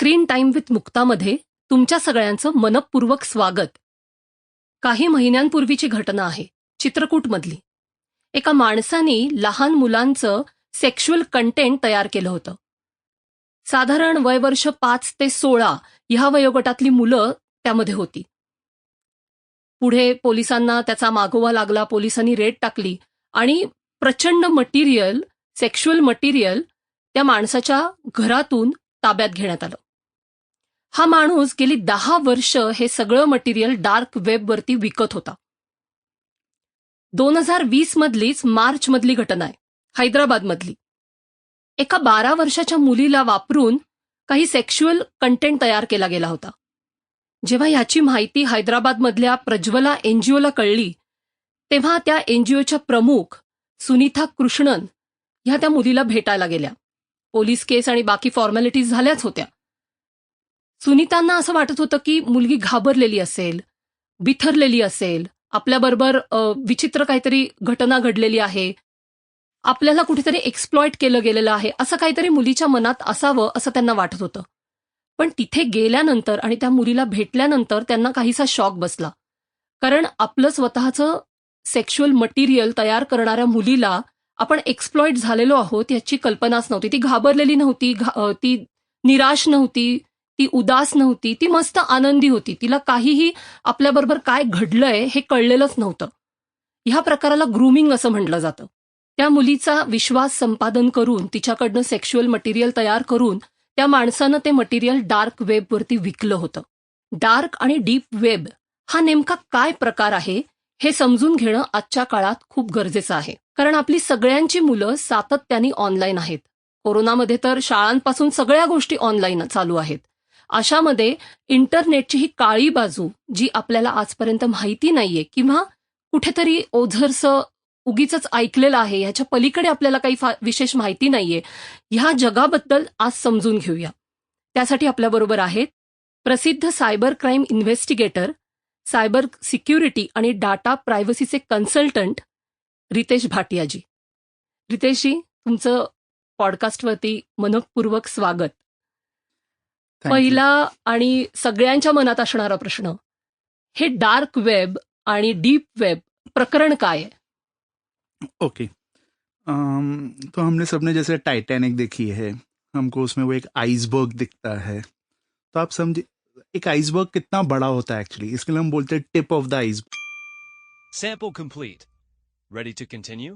Screen time with मुक्तामध्ये तुमच्या सगळ्यांचं मनपूर्वक स्वागत. काही महिन्यांपूर्वीची घटना आहे चित्रकूटमधली. एका माणसाने लहान मुलांचं सेक्शुअल कंटेंट तयार केलं होतं. साधारण वयवर्ष पाच ते सोळा ह्या वयोगटातली मुलं त्यामध्ये होती. पुढे पोलिसांना त्याचा मागोवा लागला पोलिसांनी रेड टाकली आणि प्रचंड मटेरियल सेक्शुअल मटेरियल त्या माणसाच्या घरातून ताब्यात घेण्यात आलं. हा माणूस गेली दहा वर्ष हे सगळं मटेरियल डार्क वेबवरती विकत होता. दोन हजार वीस मधलीच मार्च मधली घटना आहे. हैदराबाद मधली. एका बारा वर्षाच्या मुलीला वापरून काही सेक्शुअल कंटेंट तयार केला गेला होता. जेव्हा याची माहिती हैदराबादमधल्या प्रज्वला एनजीओला कळली तेव्हा त्या एनजीओच्या प्रमुख सुनीता कृष्णन ह्या त्या मुलीला भेटायला गेल्या. पोलीस केस आणि बाकी फॉर्मॅलिटीज झाल्याच होत्या. सुनीतांना असं वाटत होतं की मुलगी घाबरलेली असेल बिथरलेली असेल आपल्याबरोबर विचित्र काहीतरी घटना घडलेली आहे आपल्याला कुठेतरी एक्सप्लॉइट केलं गेलेलं आहे असं काहीतरी मुलीच्या मनात असावं असं त्यांना वाटत होतं. पण तिथे गेल्यानंतर आणि त्या मुलीला भेटल्यानंतर त्यांना काहीसा शॉक बसला. कारण आपलं स्वतःचं सेक्शुअल मटेरियल तयार करणाऱ्या मुलीला आपण एक्सप्लॉइट झालेलो आहोत याची कल्पनाच नव्हती. ती घाबरलेली नव्हती घा- ती निराश नव्हती ती उदास नव्हती ती मस्त आनंदी होती. तिला काहीही आपल्याबरोबर काय घडलंय हे कळलेलंच नव्हतं. ह्या प्रकाराला ग्रूमिंग असं म्हटलं जातं. त्या मुलीचा विश्वास संपादन करून तिच्याकडनं सेक्शुअल मटेरियल तयार करून त्या माणसानं ते मटेरियल डार्क वेबवरती विकलं होतं. डार्क आणि डीप वेब हा नेमका काय प्रकार आहे हे समजून घेणं आजच्या काळात खूप गरजेचं आहे. कारण आपली सगळ्यांची मुलं सातत्याने ऑनलाईन आहेत. कोरोनामध्ये तर शाळांपासून सगळ्या गोष्टी ऑनलाईन चालू आहेत. अशामध्ये इंटरनेटची ही काळी बाजू जी आपल्याला आजपर्यंत माहिती नाहीये किंवा कुठेतरी ओझरसं उगीच ऐकलेलं आहे ह्याच्या पलीकडे आपल्याला काही फा- विशेष माहिती नाहीये ह्या जगाबद्दल आज समजून घेऊया. त्यासाठी आपल्याबरोबर आहेत प्रसिद्ध cyber crime investigator cyber security आणि डाटा प्रायव्हसीचे कन्सल्टंट रितेश भाटियाजी. रितेशजी तुमचं पॉडकास्टवरती मनपूर्वक स्वागत. पहिला आणि सगळ्यांच्या मनात असणारा प्रश्न हे डार्क वेब आणि डीप वेब प्रकरण काय आहे? ओके. तो हमने सबने जैसे टाइटैनिक देखी है हमको उसमें वो एक आइसबर्ग दिखता है। तो आप समझे एक आइसबर्ग कितना बड़ा होता है एक्चुअली इसके लिए हम बोलते हैं tip of the ice Sample complete. Ready to continue?